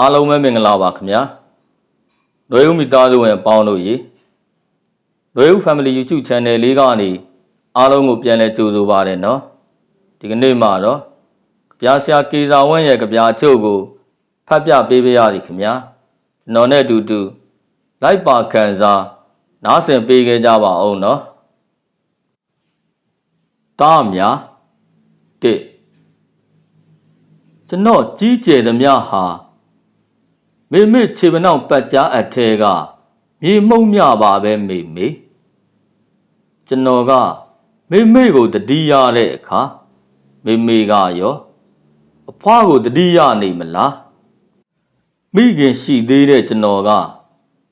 အားလုံးပဲမင်္ဂလာပါခင်ဗျာ။ရွေးဦးမိသားစုဝင်ပေါင်းလို့ရေရွေးဦး Family YouTube Channel လေးကနေအားလုံးကိုပြန်လည်ကြိုဆိုပါရနော်။ဒီကနေ့မှာတော့ကြပြားဆရာကေစာဝင်းရဲ့ကြပြားချုပ်ကိုဖတ်ပြပေးပါရစီခင်ဗျာ။ကျွန်တော်နဲ့အတူတူလိုက်ပါခံစားနားဆင်ပေးခဲ့ကြပါအောင်နော်။တားမြာ1ကျွန်တော်ကြီးကျယ်သမျှဟာ မေမေခြေပနောက်ပတ်ကြားအထဲကမြေမှုန့်မြပါပဲမေမေကျွန်တော်ကမေမေကိုတတိယတဲ့အခါမေမေကရောအဖွားကိုတတိယနေမလားမိခင်ရှိသေးတဲ့ကျွန်တော်က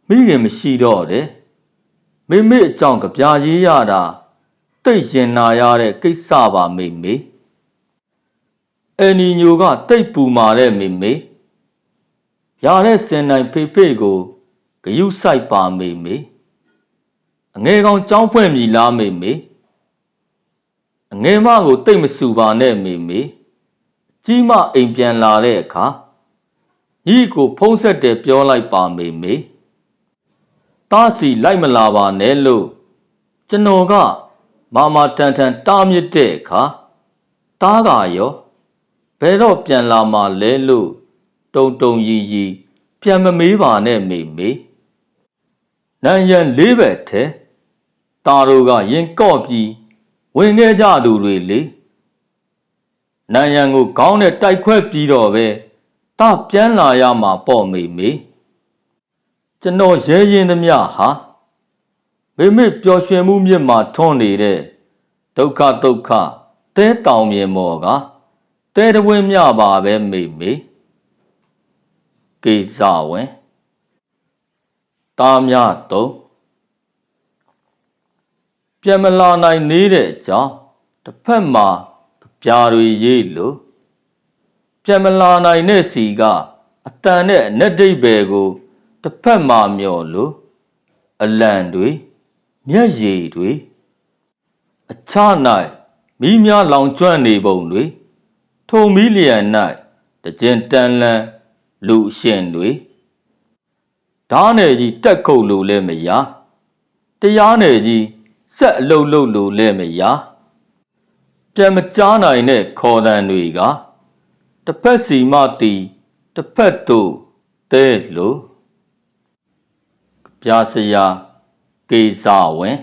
မိခင်မရှိတော့တယ်မေမေအကြောင်းကြပြရေးရတာတိတ်ရင်နာရတဲ့ကိစ္စပါမေမေအန်နီညိုကတိတ်ပူမာတဲ့မေမေ ရတဲ့စင်နိုင်ဖေဖေကိုဂယုစိုက်ပါမေမေအငယ်ကောင်ကြောင်းဖွဲ့မြည်လားမေမေအငယ်မကိုတိတ်မဆူပါနဲ့မေမေကြီးမအိမ်ပြန်လာတဲ့အခါညီကိုဖုံးဆက်တယ်ပြောလိုက်ပါမေမေတားစီလိုက်မလာပါနဲ့လို့ကျွန်တော်ကမာမာတန်တန်တားမြစ်တဲ့အခါတားကရောဘယ်တော့ပြန်လာမှလဲလို့ တုံတုံရီရီပြန်မမေးပါနဲ့မေမေနန်ရန်လေးပဲထဲတာတို့ကရင်ကော့ပြီးဝင်ခဲ့ကြသူတွေလေနန်ရန်ကိုခေါင်းနဲ့တိုက်ခွဲပြီးတော့ပဲတပြန်လာရမှာပေါ့မေမေကျွန်တော်ရဲရင်သမျှဟာမေမေပျော်ရွှင်မှုမြစ်မှာထွန်းနေတဲ့ဒုက္ခဒုက္ခတဲတောင်မြေမော်ကတဲတဝင်းမြပါပဲမေမေ ကိစ္စဝင်တားများတော့ပြန်မလာနိုင်နေတဲ့အကြောင်းတစ်ဖက်မှာပြာတွေရေးလို့ပြန်မလာနိုင်တဲ့စီကအတန်နဲ့အနက်ဒိတ်ဘယ်ကိုတစ်ဖက်မှာမျော်လို့အလံတွေမျက်ရည်တွေအခြား၌မိများလောင်ကျွမ်းနေပုံတွေထုံမီလျံ၌တကြင်တန်လန် လူအရှင်တွေဓားနယ်ကြီးတက်ခုတ်လို့လည်းမရတရားနယ်ကြီးဆက်အလုတ်လုတ်လို့လည်းမရပြန်မကြားနိုင်တဲ့ခေါ်တန်တွေကတစ်ဖက်စီမတီတစ်ဖက်တို့တဲလို့ပြာစရာကေစာဝင်